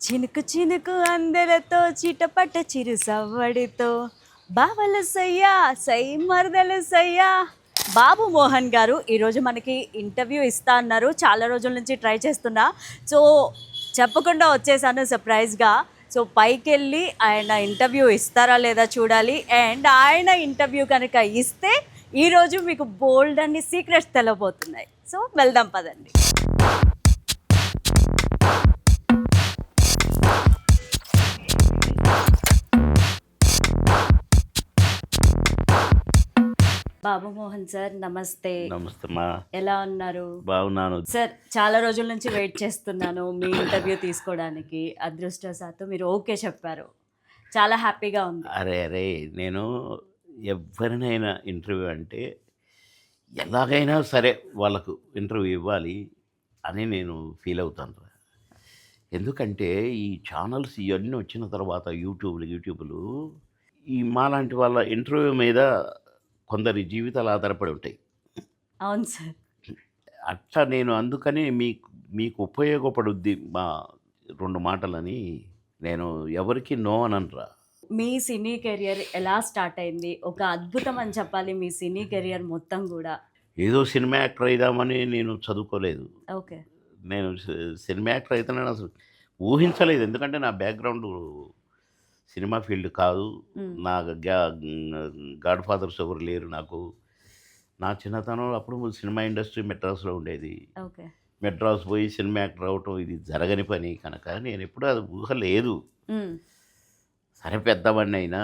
చినుకు చినుకు అందెలతో చిటపట చిరు సవ్వడితో. బావల సయ్యా సై మరదల సయ్యా. బాబు మోహన్ గారు ఈరోజు మనకి ఇంటర్వ్యూ ఇస్తా అన్నారు. చాలా రోజుల నుంచి ట్రై చేస్తున్నా. సో చెప్పకుండా వచ్చేసాను సర్ప్రైజ్గా. సో పైకి వెళ్ళి ఆయన ఇంటర్వ్యూ ఇస్తారా లేదా చూడాలి. అండ్ ఆయన ఇంటర్వ్యూ కనుక ఇస్తే ఈరోజు మీకు బోల్డ్ అన్ని సీక్రెట్స్ తెలవబోతున్నాయి సో వెళ్దాం పదండి. బాబు మోహన్ సార్ నమస్తే. నమస్తే మా ఎలా ఉన్నారు? బాగున్నాను. సార్ చాలా రోజుల నుంచి వెయిట్ చేస్తున్నాను మీ ఇంటర్వ్యూ తీసుకోవడానికి. అదృష్టవశాత్తు మీరు ఓకే చెప్పారు. చాలా హ్యాపీగా ఉంది. అరే అరే నేను ఎవరినైనా ఇంటర్వ్యూ అంటే ఎలాగైనా సరే వాళ్ళకు ఇంటర్వ్యూ ఇవ్వాలి అని నేను ఫీల్ అవుతాను ఎందుకంటే ఈ ఛానల్స్ ఇవన్నీ వచ్చిన తర్వాత యూట్యూబ్లు యూట్యూబ్లు ఈ మాలాంటి వాళ్ళ ఇంటర్వ్యూ మీద కొందరి జీవితాలు ఆధారపడి ఉంటాయి. అవును సార్. అట్లా నేను అందుకని మీకు మీకు ఉపయోగపడుద్ది మా రెండు మాటలని నేను ఎవరికి నో అనరా మీ సినీ కెరియర్ ఎలా స్టార్ట్ అయింది? ఒక అద్భుతం అని చెప్పాలి మీ సినీ కెరియర్ మొత్తం కూడా. ఏదో సినిమా యాక్టర్ అయిదామని నేను చదువుకోలేదు. ఓకే. నేను సినిమా యాక్టర్ అయితేనే అసలు ఊహించలేదు. ఎందుకంటే నా బ్యాక్గ్రౌండ్ సినిమా ఫీల్డ్ కాదు. నా గాడ్ ఫాదర్స్ ఎవరు లేరు నాకు. నా చిన్నతనంలో అప్పుడు సినిమా ఇండస్ట్రీ మెడ్రాస్లో ఉండేది. మెడ్రాస్ పోయి సినిమా యాక్టర్ అవటం ఇది జరగని పని కనుక నేను ఎప్పుడూ అది ఊహ లేదు. సరే పెద్దవాడిని అయినా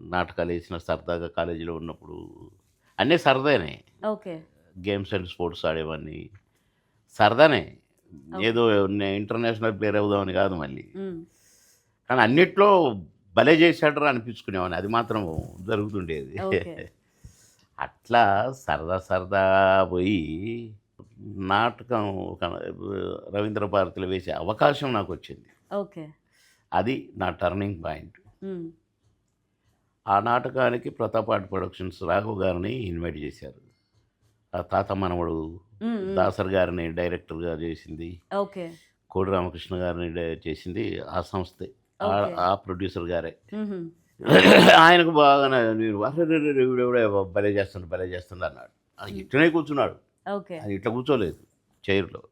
నాటకాలు వేసిన సరదాగా కాలేజీలో ఉన్నప్పుడు అన్నీ సరదానే. ఓకే. గేమ్స్ అండ్ స్పోర్ట్స్ ఆడేవాడిని. సరదానే. ఏదో ఇంటర్నేషనల్ ప్లేయర్ అవుదామని కాదు మళ్ళీ. కానీ అన్నిట్లో భలే చేశాడు అనిపించుకునేవాడిని. అది మాత్రం జరుగుతుండేది. అట్లా సరదా సరదా పోయి నాటకం ఒక రవీంద్ర భారతిలో వేసే అవకాశం నాకు వచ్చింది ఓకే. అది నా టర్నింగ్ పాయింట్. ఆ నాటకానికి ప్రతాపాటి ప్రొడక్షన్స్ రాఘవ్ గారిని ఇన్వైట్ చేశారు. ఆ తాత మనవడు. దాసర్ గారిని డైరెక్టర్గా చేసింది. ఓకే. కోడి రామకృష్ణ గారిని చేసింది ఆ సంస్థే. ఆ- ప్రొడ్యూసర్ గారే. ఆయనకు బాగా నేను వీడెవడే భలే చేస్తాడు భలే చేస్తాడు అన్నాడు. అది ఇట్లనే కూర్చున్నాడు. అది ఇట్లా కూర్చోలేదు చైర్లో.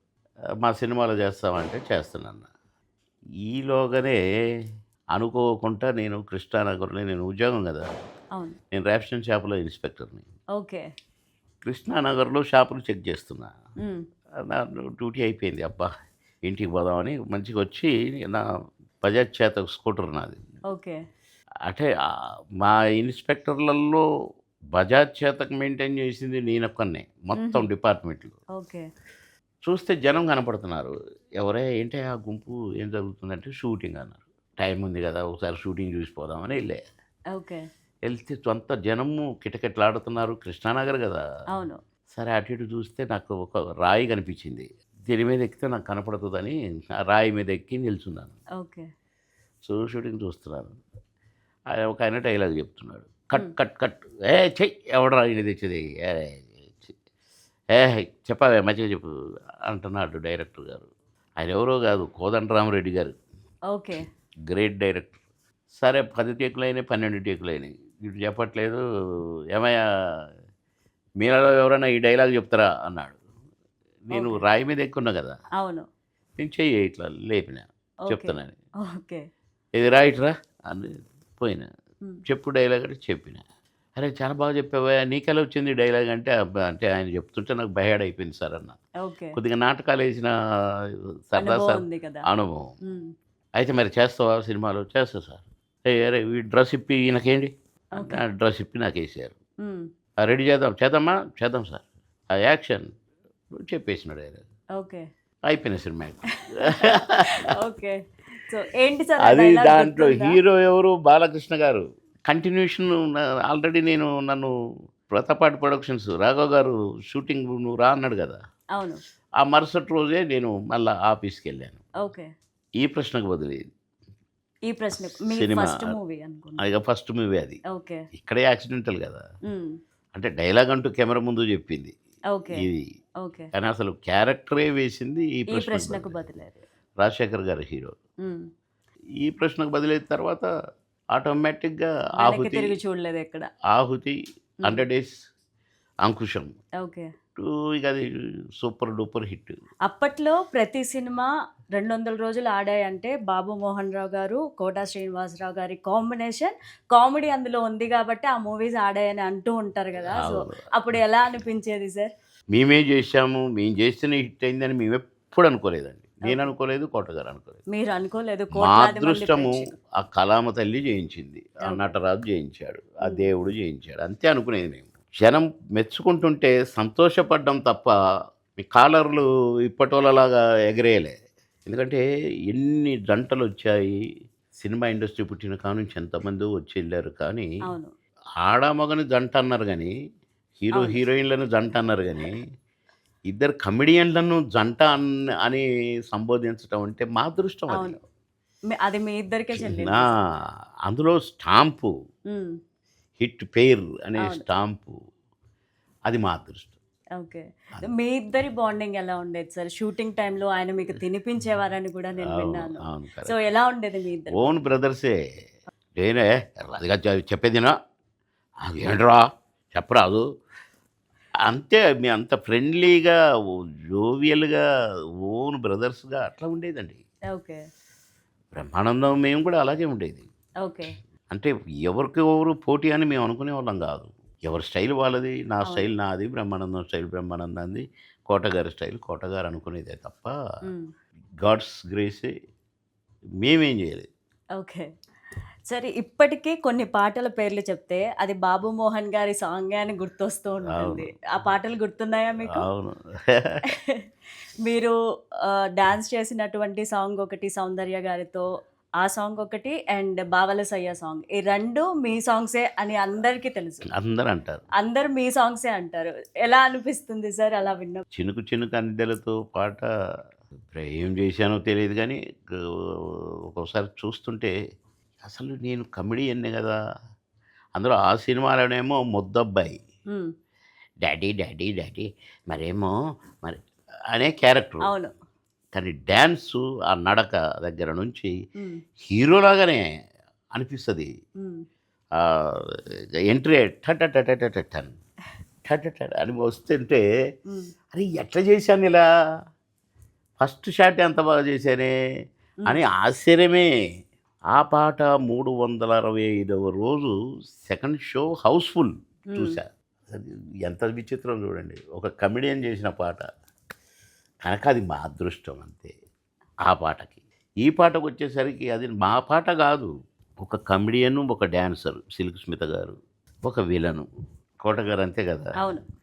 మా సినిమాలో చేస్తామంటే చేస్తున్నాను. ఈలోగానే అనుకోకుండా నేను కృష్ణానగర్లో నేను ఉద్యోగం కదా. నేను రేషన్ షాపులో ఇన్స్పెక్టర్ని. ఓకే. కృష్ణానగర్లో షాపులు చెక్ చేస్తున్నా. నా డ్యూటీ అయిపోయింది. అబ్బా ఇంటికి పోదామని మంచిగా వచ్చి నా బజాజ్ చేత స్కూటర్ నాది. ఓకే. అంటే మా ఇన్స్పెక్టర్లలో బజాజ్ చేతకు మెయింటైన్ చేసింది నేనొక్కనే మొత్తం డిపార్ట్మెంట్లో. ఓకే. చూస్తే జనం కనపడుతున్నారు. ఎవరే ఏంటి ఆ గుంపు ఏం జరుగుతుందంటే షూటింగ్ అన్నారు. టైం ఉంది కదా ఒకసారి షూటింగ్ చూసిపోదామని వెళ్ళే. ఓకే. వెళ్తే సొంత జనము కిటకిటలాడుతున్నారు. కృష్ణానగర్ కదా. అవును. సరే అటు ఇటు చూస్తే నాకు ఒక రాయి కనిపించింది. దీని మీద ఎక్కితే నాకు కనపడుతుందని రాయి మీద ఎక్కి నిల్చున్నాను. ఓకే. సో షూటింగ్ చూస్తున్నాను. ఒక ఆయన డైలాగ్ చెప్తున్నాడు. Cut cut cut. ఏ చెయ్యి ఎవడరా ఈయన తెచ్చేది? ఏ చెప్పవే మంచిగా చెప్పు అంటున్నాడు డైరెక్టర్ గారు. ఆయన ఎవరో కాదు కోదండరామరెడ్డి గారు. ఓకే. Great director. సరే పది టేకులు అయినాయి పన్నెండు టేకులు అయినాయి. ఇటు చెప్పట్లేదు. ఏమయ్యా మీలో ఎవరైనా ఈ డైలాగ్ చెప్తారా? అన్నాడు. నేను. రాయి మీద ఎక్కున్నా కదా. అవును. నేను చెయ్యి ఇట్లా లేపిన చెప్తున్నాను ఓకే. ఇది రైట్రా అని పోయినా. చెప్పు డైలాగ్ అంటే చెప్పిన. అరే చాలా బాగా చెప్పావా నీకెలా వచ్చింది డైలాగ్ అంటే "అబ్బా, అంటే ఆయన చెప్తుంటే నాకు భయాడ్ అయిపోయింది సార్ అన్న. కొద్దిగా నాటకాలు వేసిన సరదా సార్ అనుభవం. అయితే మరి చేస్తావా సినిమాలో? చేస్తా సార్. అరే ఈ డ్రెస్ ఇప్పి ఈయనకేంటి? డ్రెస్ ఇప్పి నాకు వేసారు మ్మ్. "ఆ, రెడీ చేద్దాం. చేద్దామా? చేద్దాం సార్. ఆ యాక్షన్. చెప్పేసినాడు ఆయన. ఓకే. అయిపోయిన సినిమా ఓకే. సో ఏంటి సార్? అది దాంట్లో? హీరో ఎవరు? బాలకృష్ణ గారు. కంటిన్యూషన్ ఆల్రెడీ నేను నన్ను ప్రతాపాటి ప్రొడక్షన్స్ రాఘవ్ గారు షూటింగ్ నువ్వు రా అన్నాడు కదా. అవును. ఆ మరుసటి రోజే నేను మళ్ళీ ఆఫీస్కి వెళ్ళాను. ఓకే. ఈ ప్రశ్నకు బదిలీ ఈ ప్రశ్న సినిమా. అది. ఫస్ట్ మూవీ అది. ఓకే. ఇక్కడే యాక్సిడెంటల్ కదా. అంటే డైలాగ్ అంటూ కెమెరా ముందు చెప్పింది. ఇది ఓకే. కానీ అసలు క్యారెక్టరే వేసింది ఈ ప్రశ్నకు ప్రశ్నకు బదులు. బదిలారు రాజశేఖర్ గారు హీరో. ఈ ప్రశ్నకు బదిలైన తర్వాత ఆటోమేటిక్గా ఆహుతి చూడలేదు ఎక్కడ. ఆహుతి హండ్రెడ్ డేస్ అంకుశం. ఓకే. ఇక అది సూపర్ డూపర్ హిట్ అప్పట్లో ప్రతి సినిమా రెండు వందల రోజులు ఆడాయంటే బాబు మోహన్ రావు గారు కోటా శ్రీనివాసరావు గారి కాంబినేషన్ కామెడీ అందులో ఉంది కాబట్టి ఆ మూవీస్ ఆడాయని అంటూ ఉంటారు కదా సో. అప్పుడు ఎలా అనిపించేది సార్ మేమే చేశాము మేము చేస్తేనే హిట్ అయిందని మేము ఎప్పుడు అనుకోలేదండి నేను అనుకోలేదు కోటగారు అనుకోలేదు మీరు అనుకోలేదు అదృష్టము. ఆ కళామ తల్లి చేయించింది ఆ. నటరాజు చేయించాడు ఆ. దేవుడు చేయించాడు అంతే అనుకునేది మేము జనం మెచ్చుకుంటుంటే సంతోషపడ్డం తప్ప మీ కాలర్లు ఇప్పటోళ్ళలాగా ఎగరేయలే. ఎందుకంటే ఎన్ని జంటలు వచ్చాయి సినిమా ఇండస్ట్రీ పుట్టిన కాడ నుంచి ఎంతమంది వచ్చి వెళ్ళారు కానీ అవును. ఆడ మగని జంట అన్నారు కానీ హీరో. హీరోయిన్లను జంట అన్నారు కానీ ఇద్దరు కమెడియన్లను జంట అన్- అని సంబోధించడం అంటే మా అదృష్టం అది. అది మీ ఇద్దరికే అందులో స్టాంపు. హిట్ పేర్ అనే. స్టాంపు. అది మా అదృష్టం. ఓకే. మీ ఇద్దరి బాండింగ్ ఎలా ఉండేది సార్? షూటింగ్ టైంలో ఆయన మీకు తినిపించేవారని కూడా నేను విన్నాను. సో. ఎలా ఉండేది మీ ఇద్దరు? ఓన్ బ్రదర్సే. నేనే అదిగా చెప్పేదినా ఏంట్రా? చెప్పరాదు. అంతే మీ అంత ఫ్రెండ్లీగా జోవియల్గా ఓన్ బ్రదర్స్గా అట్లా ఉండేదండి. ఓకే. బ్రహ్మానందం మేము కూడా అలాగే ఉండేది. ఓకే. అంటే ఎవరికి ఎవరు పోటీ అని మేము అనుకునే వాళ్ళం కాదు. ఎవరి స్టైల్ వాళ్ళది నా. స్టైల్ నాది బ్రహ్మానందం స్టైల్ బ్రహ్మానందంది. కోటగారి స్టైల్ కోటగారు అనుకునేదే తప్ప. గాడ్స్ గ్రేసే మేమేం చేయలేదు. ఓకే. సరే ఇప్పటికీ కొన్ని పాటల పేర్లు చెప్తే అది బాబు మోహన్ గారి సాంగ్ అని గుర్తొస్తూ ఉంటుంది. ఆ పాటలు గుర్తున్నాయా మీకు? అవును. మీరు డాన్స్ చేసినటువంటి సాంగ్ ఒకటి సౌందర్య గారితో ఆ సాంగ్ ఒకటి అండ్ బావలసయ్య సాంగ్. ఈ రెండు మీ సాంగ్సే అని అందరికీ తెలుసు. అందరూ అంటారు అందరు మీ సాంగ్సే అంటారు. ఎలా అనిపిస్తుంది సార్ అలా విన్న చినుకు చినుకు అందెలతో పాట ఏం చేశానో తెలియదు కానీ ఒక్కోసారి చూస్తుంటే అసలు నేను కమెడియన్నే కదా. అందులో ఆ సినిమాలోనేమో ముద్దబ్బాయి. డాడీ డాడీ డాడీ మరేమో మరి అనే క్యారెక్టర్. అవును. కానీ డ్యాన్సు ఆ నడక దగ్గర నుంచి. హీరోలాగానే అనిపిస్తుంది. ఎంట్రీ టట్ టన్ టట్ టట్ అని వస్తుంటే. అరే ఎట్లా చేశాను ఇలా ఫస్ట్ షాట్ ఎంత బాగా చేశానే అని ఆశ్చర్యమే ఆ పాట మూడు వందల అరవై ఐదవ రోజు సెకండ్ షో హౌస్ఫుల్. చూసా ఎంత విచిత్రం చూడండి ఒక కమెడియన్ చేసిన పాట కనుక అది మా అదృష్టం అంతే. ఆ పాటకి. ఈ పాటకు వచ్చేసరికి అది మా పాట కాదు. ఒక కమెడియన్ ఒక డ్యాన్సర్ సిల్క్ స్మిత గారు ఒక విలను. కోట గారు అంతే కదా? అవును.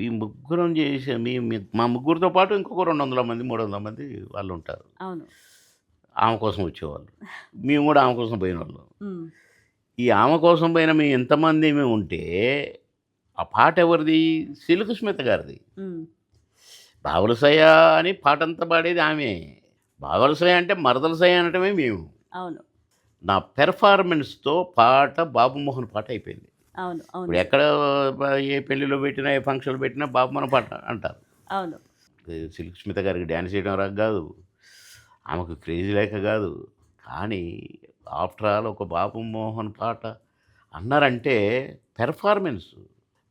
ఈ ముగ్గురం చేసే మీ మీ- ముగ్గురితో పాటు ఇంకొక రెండు వందల మంది మూడు వందల మంది వాళ్ళు ఉంటారు అవును. ఆమె కోసం వచ్చేవాళ్ళు. మేము కూడా ఆమె కోసం పోయిన వాళ్ళం. ఈ ఆమె కోసం పోయిన మేము ఎంతమంది మేము ఉంటే ఆ పాట ఎవరిది? సిల్క్ స్మిత గారిది. మ్మ్. బావలసయ్య అని పాట అంతా పాడేది ఆమె. బావలసయ్య అంటే మరదలసయ్య అనటమే మేము. అవును. నా పెర్ఫార్మెన్స్తో పాట బాబుమోహన్ పాట అయిపోయింది. అవును ఇప్పుడు ఎక్కడ ఏ పెళ్ళిలో పెట్టినా ఏ ఫంక్షన్లో పెట్టినా బాబుమోహన్ పాట అంటారు. అవును. సిల్క్ స్మిత గారికి డ్యాన్స్ చేయడం రాక కాదు. ఆమెకు క్రేజీ లేక కాదు. కానీ ఆఫ్టర్ ఆల్ ఒక బాబు మోహన్ పాట అన్నారంటే పెర్ఫార్మెన్స్.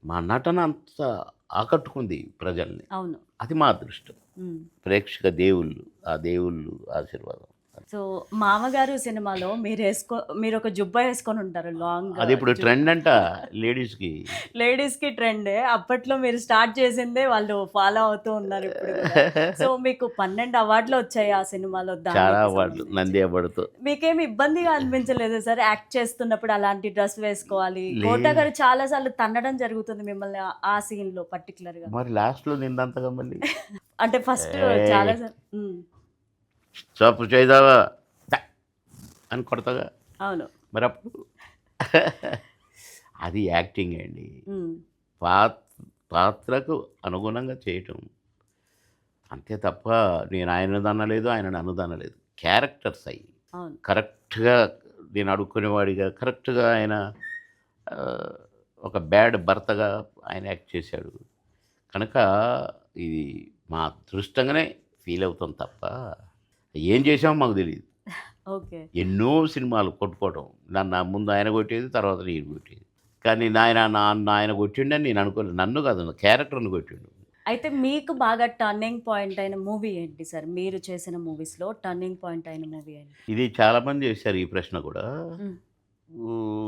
మా నటన అంత ఆకట్టుకుంది ప్రజల్ని. అవును. అది మా అదృష్టం. ప్రేక్షక దేవుళ్ళు ఆ దేవుళ్ళు ఆశీర్వాదం. సో మామగారు సినిమాలో మీరు వేసుకో మీరు ఒక జుబ్బా వేసుకొని ఉంటారు లాంగ్ అది ఇప్పుడు ట్రెండ్ అంట లేడీస్కి. లేడీస్కి ట్రెండే అప్పట్లో మీరు స్టార్ట్ చేసిందే వాళ్ళు ఫాలో అవుతూ ఉన్నారు ఇప్పుడు. సో మీకు పన్నెండు అవార్డులు వచ్చాయి ఆ సినిమాలో చాలా అవార్డులు. నంది అవార్డుతో. మీకేమి ఇబ్బందిగా అనిపించలేదు సార్? యాక్ట్ చేస్తున్నప్పుడు అలాంటి డ్రెస్ వేసుకోవాలి. లే- కోట గారు చాలా సార్లు తన్నడం జరుగుతుంది మిమ్మల్ని ఆ- సీన్లో పర్టికులర్గా. మరి లాస్ట్లో నిందంతగా మళ్ళీ? అంటే ఫస్ట్. చాలా సార్ చేయదావా? ట- అని కొడతాగా అవును. మరి అప్పుడు అది యాక్టింగ్ అండి. ఉమ్, పాత్ పాత్రకు అనుగుణంగా చేయటం. అంతే తప్ప నేను ఆయన అనలేదు ఆయన నన్ను అనలేదు క్యారెక్టర్స్ అయ్యి కరెక్ట్గా నేను అడుక్కునేవాడిగా కరెక్ట్గా ఆయన ఒక బ్యాడ్ భర్తగా ఆయన యాక్ట్ చేశాడు. కనుక ఇది మా అదృష్టంగానే ఫీల్ అవుతాం తప్ప ఏం చేసామో మాకు తెలియదు ఓకే. ఎన్నో సినిమాలు కొట్టుకోవడం నన్ను ముందు ఆయన కొట్టేది తర్వాత నేను కొట్టేది. కానీ నాయన నా ఆయన కొట్టిండని నేను అనుకోలేదు. నన్ను కాదు క్యారెక్టర్ని కొట్టిండు. అయితే మీకు బాగా టర్నింగ్ పాయింట్ అయిన మూవీ ఏంటి సార్? మీరు చేసిన మూవీస్లో టర్నింగ్ పాయింట్ అయిన మూవీ ఏంటి? ఇది చాలామంది చేశారు ఈ ప్రశ్న కూడా.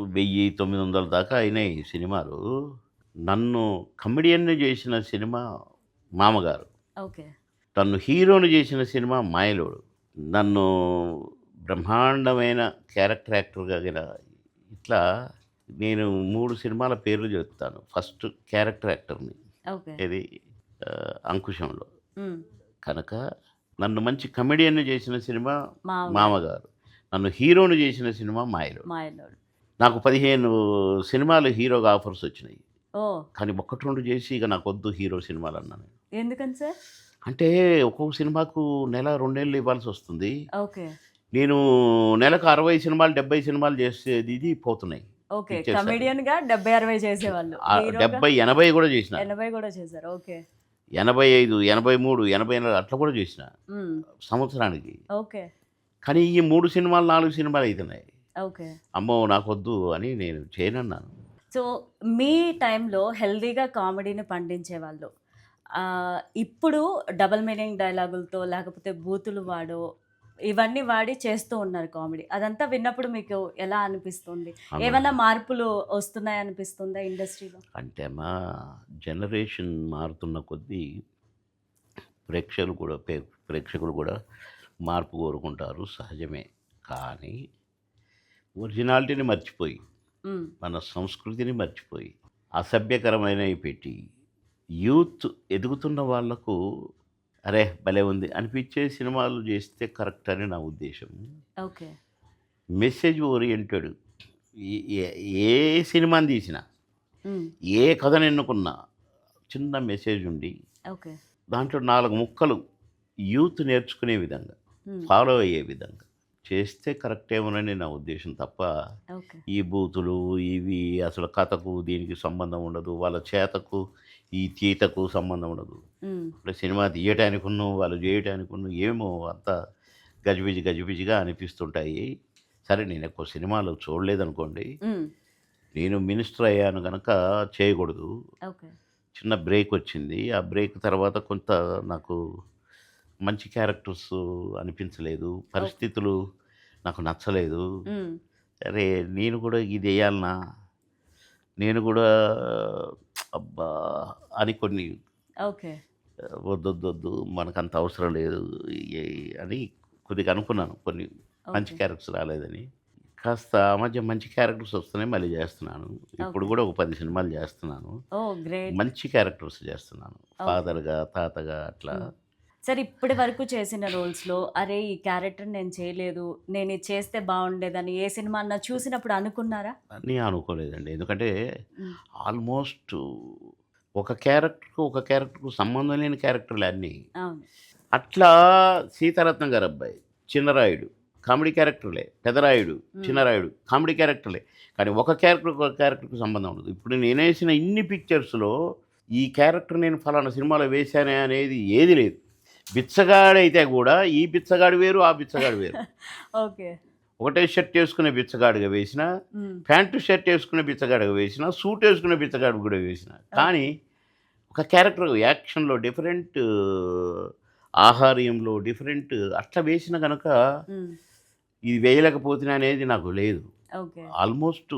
వెయ్యి తొమ్మిది వందల దాకా అయినాయి ఈ సినిమాలు. నన్ను కమెడియన్ని చేసిన సినిమా మామగారు. ఓకే. నన్ను హీరోని చేసిన సినిమా మాయలోడు. నన్ను బ్రహ్మాండమైన క్యారెక్టర్ యాక్టర్గా ఇట్లా నేను మూడు సినిమాల పేర్లు చెప్తాను. ఫస్ట్ క్యారెక్టర్ యాక్టర్ని. ఇది అంకుశంలో. కనుక నన్ను మంచి కమెడియన్ని చేసిన సినిమా మామగారు. నన్ను హీరోని చేసిన సినిమా మాయలో నాకు పదిహేను సినిమాలు హీరోగా ఆఫర్స్ వచ్చినాయి. కానీ ఒక్కటి రెండు చేసి ఇక నాకు వద్దు హీరో సినిమాలు అన్నాను ఎందుకని సార్? అంటే ఒక్కొక్క సినిమాకు నెల రెండేళ్ళు ఇవ్వాల్సి వస్తుంది ఓకే. నేను నెలకు అరవై సినిమాలు డెబ్బై సినిమాలు చేసేది ఇది పోతున్నాయి. ఓకే. ఇచ్చేస్తారు. కమెడియన్గా డెబ్బై అరవై చేసేవాళ్ళు. డెబ్బై ఎనభై కూడా చేసిన. ఎనభై కూడా చేశారు. ఓకే. ఎనభై ఐదు ఎనభై మూడు ఎనభై ఎనిమిది అట్లా కూడా చేసిన. సంవత్సరానికి. ఓకే. కానీ ఈ మూడు సినిమాలు నాలుగు సినిమాలు అవుతున్నాయి ఓకే. అమ్మో నాకు వద్దు అని నేను చేయనన్నాను. సో మీ టైంలో హెల్దీగా కామెడీని పండించేవాళ్ళు ఆ, ఇప్పుడు డబల్ మీనింగ్ డైలాగులతో లేకపోతే బూతులు వాడో ఇవన్నీ వాడి చేస్తూ ఉన్నారు కామెడీ. అదంతా విన్నప్పుడు మీకు ఎలా అనిపిస్తుంది? ఏమైనా మార్పులు వస్తున్నాయి అనిపిస్తుందా ఇండస్ట్రీలో? అంటే మా జనరేషన్ మారుతున్న కొద్దీ ప్రేక్షకులు కూడా ప్రే- ప్రేక్షకులు కూడా మార్పు కోరుకుంటారు సహజమే. కానీ ఒరిజినాలిటీని మర్చిపోయి. మన సంస్కృతిని మర్చిపోయి అసభ్యకరమైనవి పెట్టి యూత్ ఎదుగుతున్న వాళ్ళకు అరే భలే ఉంది అనిపించే సినిమాలు చేస్తే కరెక్ట్ అని నా ఉద్దేశం. ఓకే. Message oriented. ఏ- సినిమాని తీసినా. ఏ కథను ఎన్నుకున్నా చిన్న మెసేజ్ ఉండి ఓకే. దాంట్లో నాలుగు ముక్కలు యూత్ నేర్చుకునే విధంగా. ఫాలో అయ్యే విధంగా చేస్తే కరెక్ట్ ఏమోనని నా ఉద్దేశం తప్ప ఈ బూతులు ఇవి అసలు కథకు దీనికి సంబంధం ఉండదు. వాళ్ళ చేతకు ఈ తీతకు సంబంధం ఉండదు. ఇప్పుడు సినిమా తీయటానికి ఉన్న వాళ్ళు చేయటానికి ఉన్న ఏమో అంతా గజిబిజి గజిబిజిగా అనిపిస్తుంటాయి. సరే నేను ఎక్కువ సినిమాలు చూడలేదనుకోండి. నేను మినిస్టర్ అయ్యాను కనుక చేయకూడదు. చిన్న బ్రేక్ వచ్చింది. ఆ బ్రేక్ తర్వాత కొంత నాకు మంచి క్యారెక్టర్స్ అనిపించలేదు. పరిస్థితులు నాకు నచ్చలేదు. అరే నేను కూడా ఇది వేయాలనా? నేను కూడా అబ్బా! అని కొన్ని ఓకే. వద్దొద్దొద్దు మనకు అంత అవసరం లేదు అని కొద్దిగా అనుకున్నాను. కొన్ని మంచి. క్యారెక్టర్స్ రాలేదని. కాస్త మధ్య మంచి క్యారెక్టర్స్ వస్తున్నాయి మళ్ళీ చేస్తున్నాను. ఇప్పుడు. కూడా ఒక పది సినిమాలు చేస్తున్నాను. మంచి క్యారెక్టర్స్ చేస్తున్నాను. ఫాదర్గా తాతగా అట్లా సార్ ఇప్పటి వరకు చేసిన రోల్స్లో అరే ఈ క్యారెక్టర్ నేను చేయలేదు నేను ఇది చేస్తే బాగుండేదని ఏ సినిమా అన్నా చూసినప్పుడు అనుకున్నారా? అని అనుకోలేదండి. ఎందుకంటే. ఆల్మోస్ట్ ఒక క్యారెక్టర్కు ఒక క్యారెక్టర్కు సంబంధం లేని క్యారెక్టర్లు అన్నీ. అట్లా సీతారత్నం గారు అబ్బాయి చిన్నరాయుడు కామెడీ క్యారెక్టర్లే. పెదరాయుడు చిన్నరాయుడు కామెడీ క్యారెక్టర్లే. కానీ ఒక క్యారెక్టర్ ఒక క్యారెక్టర్కి సంబంధం ఉండదు. ఇప్పుడు నేను వేసిన ఇన్ని పిక్చర్స్లో ఈ క్యారెక్టర్ నేను ఫలానా సినిమాలో వేశానే అనేది ఏది లేదు. బిచ్చగాడైతే కూడా ఈ బిచ్చగాడు వేరు ఆ బిచ్చగాడు వేరు. ఓకే. ఒకటే షర్ట్ వేసుకునే బిచ్చగాడుగా వేసిన. ప్యాంటు షర్ట్ వేసుకునే బిచ్చగాడుగా వేసిన సూట్ వేసుకునే బిచ్చగాడు కూడా వేసిన. కానీ ఒక క్యారెక్టర్ యాక్షన్లో డిఫరెంట్ ఆహార్యంలో డిఫరెంట్ అట్లా వేసిన కనుక. ఇది వేయలేకపోతున్నా అనేది నాకు లేదు. ఓకే. ఆల్మోస్ట్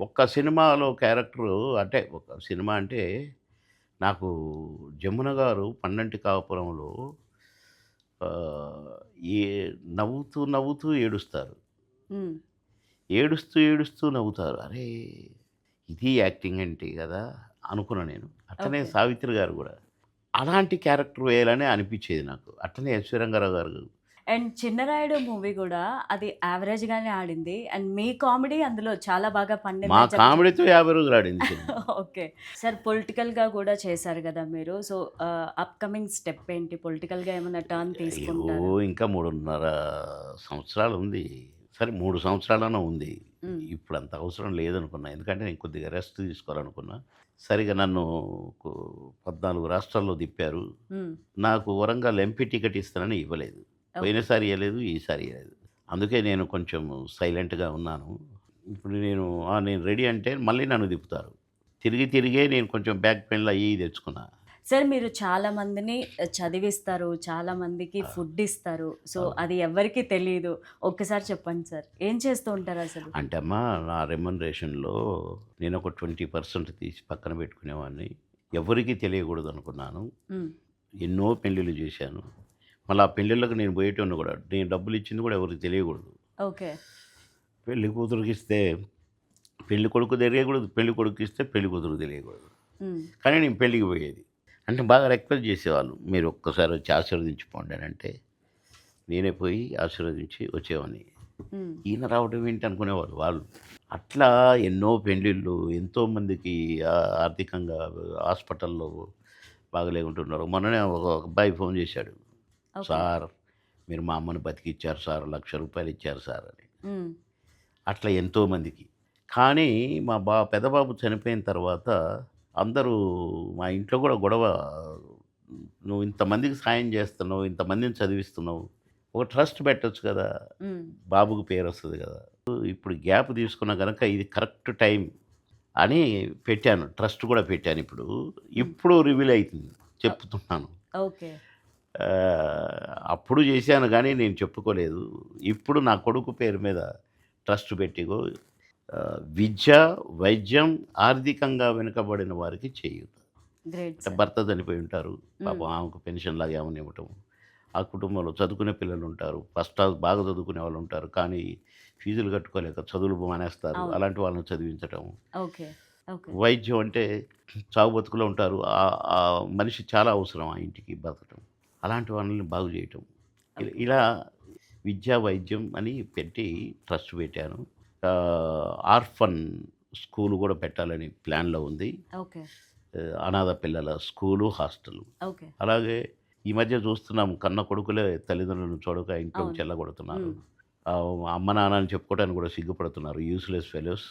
ఒక్క సినిమాలో క్యారెక్టర్ అంటే ఒక సినిమా అంటే నాకు జమున గారు పన్నెంటి కాపురంలో ఏ నవ్వుతూ నవ్వుతూ ఏడుస్తారు. ఏడుస్తూ ఏడుస్తూ నవ్వుతారు. అరే ఇది యాక్టింగ్ అంటే కదా అనుకున్నా నేను. అట్లనే. సావిత్రి గారు కూడా. అలాంటి క్యారెక్టర్ వేయాలని అనిపించేది నాకు. అట్లనే ఐశ్వర్యంగారావు గారు అండ్ చిన్నరాయుడు మూవీ కూడా అది యావరేజ్ గానే ఆడింది. అండ్ మీ కామెడీ అందులో చాలా బాగా పండింది మా కామెడీతో యాభై రోజులు ఆడింది. ఓకే. సార్ పొలిటికల్గా కూడా చేశారు కదా మీరు. సో అప్ కమింగ్ స్టెప్ ఏంటి? పొలిటికల్గా ఏమైనా టర్న్ తీసుకుంటారా? ఇంకా మూడున్నర సంవత్సరాలు ఉంది. సరే మూడు సంవత్సరాలనే ఉంది. ఇప్పుడు అంత అవసరం లేదనుకున్నా. ఎందుకంటే నేను కొద్దిగా రెస్ట్ తీసుకోవాలనుకున్నా. సరిగా నన్ను పద్నాలుగు రాష్ట్రాల్లో తిప్పారు. నాకు వరంగల్ ఎంపీ టికెట్ ఇస్తానని ఇవ్వలేదు. పోయినసారి ఇవ్వలేదు ఈసారి ఇవ్వలేదు అందుకే నేను కొంచెం సైలెంట్గా ఉన్నాను. ఇప్పుడు నేను "ఆ, నేను రెడీ అంటే మళ్ళీ నన్ను తిప్పుతారు. తిరిగి తిరిగే నేను కొంచెం బ్యాక్ పెయిన్లు అయ్యి తెచ్చుకున్నా. సార్ మీరు చాలా మందిని చదివిస్తారు చాలా మందికి ఫుడ్ ఇస్తారు. సో అది ఎవరికి తెలియదు. ఒక్కసారి చెప్పండి సార్ ఏం చేస్తూ ఉంటారు అసలు? అంటే అమ్మా నా రెమ్యునరేషన్లో నేను ఒక ట్వంటీ పర్సెంట్ తీసి పక్కన పెట్టుకునేవాడిని. ఎవరికీ తెలియకూడదు అనుకున్నాను. ఎన్నో పెళ్ళిళ్ళు చేశాను. మళ్ళీ ఆ పెళ్ళిళ్ళకి నేను పోయేటోని కూడా నేను డబ్బులు ఇచ్చింది కూడా ఎవరికి తెలియకూడదు. ఓకే. పెళ్ళి కూతురుకి ఇస్తే పెళ్ళి కొడుకు తెలియకూడదు పెళ్ళి కొడుకు ఇస్తే పెళ్ళి కూతురు తెలియకూడదు. కానీ నేను పెళ్ళికి పోయేది. అంటే బాగా రిక్వెస్ట్ చేసేవాళ్ళు మీరు ఒక్కసారి వచ్చి ఆశీర్వదించుకోండి అని అంటే నేనే పోయి ఆశీర్వదించి వచ్చేవాడిని. ఈయన రావడం ఏంటి అనుకునేవాళ్ళు వాళ్ళు. అట్లా ఎన్నో పెళ్ళిళ్ళు ఎంతోమందికి ఆర్థికంగా హాస్పిటల్లో బాగలేకుంటున్నారు మొన్ననే ఒక అబ్బాయి ఫోన్ చేశాడు. సార్ మీరు మా అమ్మని బతికిచ్చారు సార్ లక్ష రూపాయలు ఇచ్చారు సార్ అని. అట్లా ఎంతోమందికి కానీ మా బా పెద్దబాబు చనిపోయిన తర్వాత అందరూ మా ఇంట్లో కూడా గొడవ నువ్వు ఇంతమందికి సాయం చేస్తున్నావు ఇంతమందిని చదివిస్తున్నావు ఒక ట్రస్ట్ పెట్టొచ్చు కదా. బాబుకు పేరు వస్తుంది కదా ఇప్పుడు గ్యాప్ తీసుకున్న కనుక ఇది కరెక్ట్ టైం అని పెట్టాను ట్రస్ట్ కూడా పెట్టాను ఇప్పుడు. ఇప్పుడు రివీల్ అవుతుంది చెప్తున్నాను. ఓకే. అప్పుడు చేశాను కానీ నేను చెప్పుకోలేదు. ఇప్పుడు నా కొడుకు పేరు మీద ట్రస్ట్ పెట్టిగో విద్య వైద్యం ఆర్థికంగా వెనుకబడిన వారికి చేయు గ్రేట్ అంటే సార్. భర్త చనిపోయి ఉంటారు. పాపం ఆమెకు పెన్షన్ లాగా ఏమని ఇవ్వటం. ఆ కుటుంబంలో చదువుకునే పిల్లలు ఉంటారు. ఫస్ట్ క్లాస్ బాగా చదువుకునే వాళ్ళు ఉంటారు. కానీ ఫీజులు కట్టుకోలేక చదువులు మానేస్తారు. అలాంటి వాళ్ళని చదివించటం. వైద్యం అంటే చావు బతుకులో ఉంటారు. మనిషి చాలా అవసరం ఆ ఇంటికి బతకటం. అలాంటి వాళ్ళని బాగు చేయటం. ఇలా- విద్యా వైద్యం అని పెట్టి ట్రస్ట్ పెట్టాను. ఆర్ఫన్ స్కూల్ కూడా పెట్టాలని ప్లాన్లో ఉంది. అనాథ పిల్లల స్కూలు హాస్టల్. అలాగే ఈ మధ్య చూస్తున్నాం కన్న కొడుకులే తల్లిదండ్రులను చూడక ఇంట్లో. చెల్లగొడుతున్నారు అమ్మ నాన్న అని చెప్పుకోవడానికి కూడా సిగ్గుపడుతున్నారు. Useless fellows.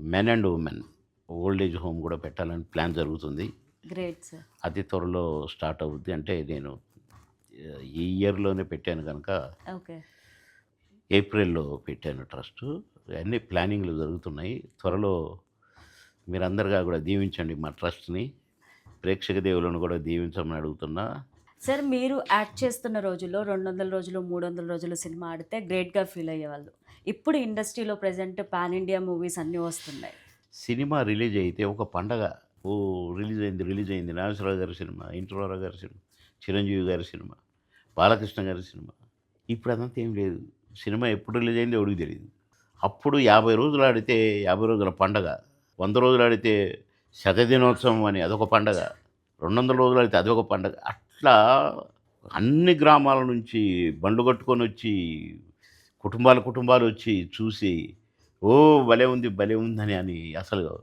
Men and women. Old age home కూడా పెట్టాలని ప్లాన్ జరుగుతుంది. అతి త్వరలో స్టార్ట్ అవుద్ది. అంటే నేను ఈ ఇయర్లోనే పెట్టాను కనుక ఓకే. ఏప్రిల్లో పెట్టాను ట్రస్ట్. అన్ని ప్లానింగ్లు జరుగుతున్నాయి. త్వరలో మీరందరుగా కూడా దీవించండి మా ట్రస్ట్ని. ప్రేక్షక దేవులను కూడా దీవించమని అడుగుతున్నా. సార్ మీరు యాక్ట్ చేస్తున్న రోజుల్లో రెండు వందల రోజులు మూడు వందల రోజులు సినిమా ఆడితే గ్రేట్గా ఫీల్ అయ్యేవాళ్ళు. ఇప్పుడు ఇండస్ట్రీలో ప్రజెంట్ పాన్ ఇండియా మూవీస్ అన్నీ వస్తున్నాయి. సినిమా రిలీజ్ అయితే ఒక పండగ. ఓ రిలీజ్ అయింది రిలీజ్ అయింది. నాగేశ్వరరావు గారి సినిమా ఇంటర్వరావు గారి సినిమా చిరంజీవి గారి సినిమా. బాలకృష్ణ గారి సినిమా. ఇప్పుడు అదంతా ఏం లేదు. సినిమా ఎప్పుడు రిలీజ్ అయింది ఎవరికి తెలియదు అప్పుడు యాభై రోజులు ఆడితే యాభై రోజుల పండగ. వంద రోజులు ఆడితే శతదినోత్సవం అని అదొక పండగ. రెండు వందల రోజులు ఆడితే అదొక పండగ. అట్లా అన్ని గ్రామాల నుంచి బండ్లు కట్టుకొని వచ్చి కుటుంబాల కుటుంబాలు వచ్చి చూసి ఓ భలే ఉంది భలే ఉందని అని అసలు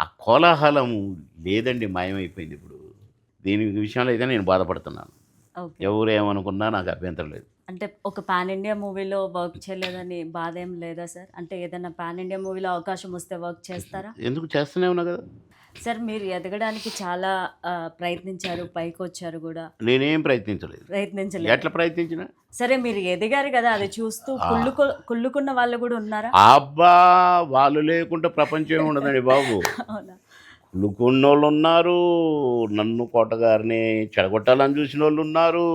ఆ కోలాహలం లేదండి మాయమైపోయింది ఇప్పుడు. దీని విషయంలో అయితే నేను బాధపడుతున్నాను. ఎవరు ఏమనుకున్నా నాకు అభ్యంతరం లేదు. అంటే ఒక పాన్ ఇండియా మూవీలో వర్క్ చేయలేదని బాధ ఏం లేదా సార్? అంటే ఏదైనా పాన్ ఇండియా మూవీలో అవకాశం వస్తే వర్క్ చేస్తారా? ఎందుకు చేస్తూనే ఉన్నా కదా. సార్ మీరు ఎదగడానికి చాలా ప్రయత్నించారు పైకి వచ్చారు కూడా. నేనేం ప్రయత్నించలేదు. ప్రయత్నించలేదు. ఎట్లా ప్రయత్నించిన? సరే మీరు ఎదిగారు కదా అది చూస్తూ కుళ్ళుకు కుళ్ళుకున్న వాళ్ళు కూడా ఉన్నారా? అబ్బా వాళ్ళు లేకుండా ప్రపంచం ఉండదండి బాబు. అవునా? వాళ్ళు ఉన్నారు నన్ను కోటగారిని చెడగొట్టాలని చూసిన వాళ్ళు ఉన్నారు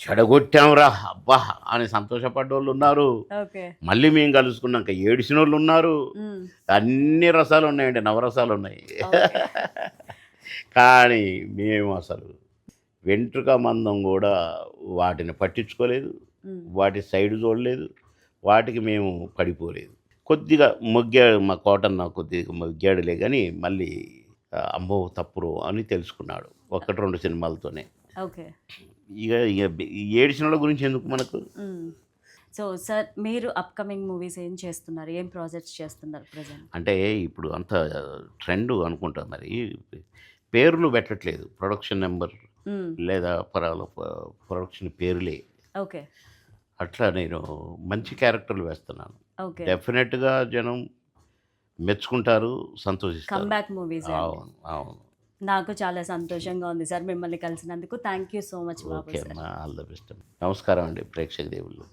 చెడగొట్టాంరా అబ్బా అని సంతోషపడ్డ వాళ్ళు ఉన్నారు మళ్ళీ మేము కలుసుకున్నాక ఏడిసిన వాళ్ళు ఉన్నారు అన్ని రసాలు ఉన్నాయండి నవరసాలు ఉన్నాయి. కానీ మేము అసలు వెంట్రుక మందం కూడా వాటిని పట్టించుకోలేదు. వాటి సైడ్ చూడలేదు. వాటికి మేము పడిపోలేదు. కొద్దిగా మొగ్గాడు మా కోటన్న కొద్దిగా మొగ్గాడులే కానీ మళ్ళీ అమ్మో తప్పురు అని తెలుసుకున్నాడు ఒకటి రెండు సినిమాలతోనే. ఓకే. ఇక ఇక ఈ ఏడిసిన గురించి ఎందుకు మనకు. సో సార్ మీరు అప్కమింగ్ మూవీస్ ఏం చేస్తున్నారు? ఏం ప్రాజెక్ట్స్ చేస్తున్నారు ప్రజెంట్? అంటే ఇప్పుడు అంత ట్రెండ్ అనుకుంటా మరి. పేర్లు పెట్టట్లేదు. ప్రొడక్షన్ నెంబర్ లేదా ప్రొడక్షన్ పేర్లే. ఓకే. అట్లా నేను మంచి క్యారెక్టర్లు వేస్తున్నాను. డెఫినెట్గా జనం మెచ్చుకుంటారు సంతోషిస్తారు. మూవీస్ అవును అవును. నాకు చాలా సంతోషంగా ఉంది సార్ మిమ్మల్ని కలిసినందుకు. థ్యాంక్ యూ సో మచ్ బాబు ఓకే సార్. అమ్మా ఆల్ ద బెస్ట్ నమస్కారం అండి ప్రేక్షక దేవుళ్ళు.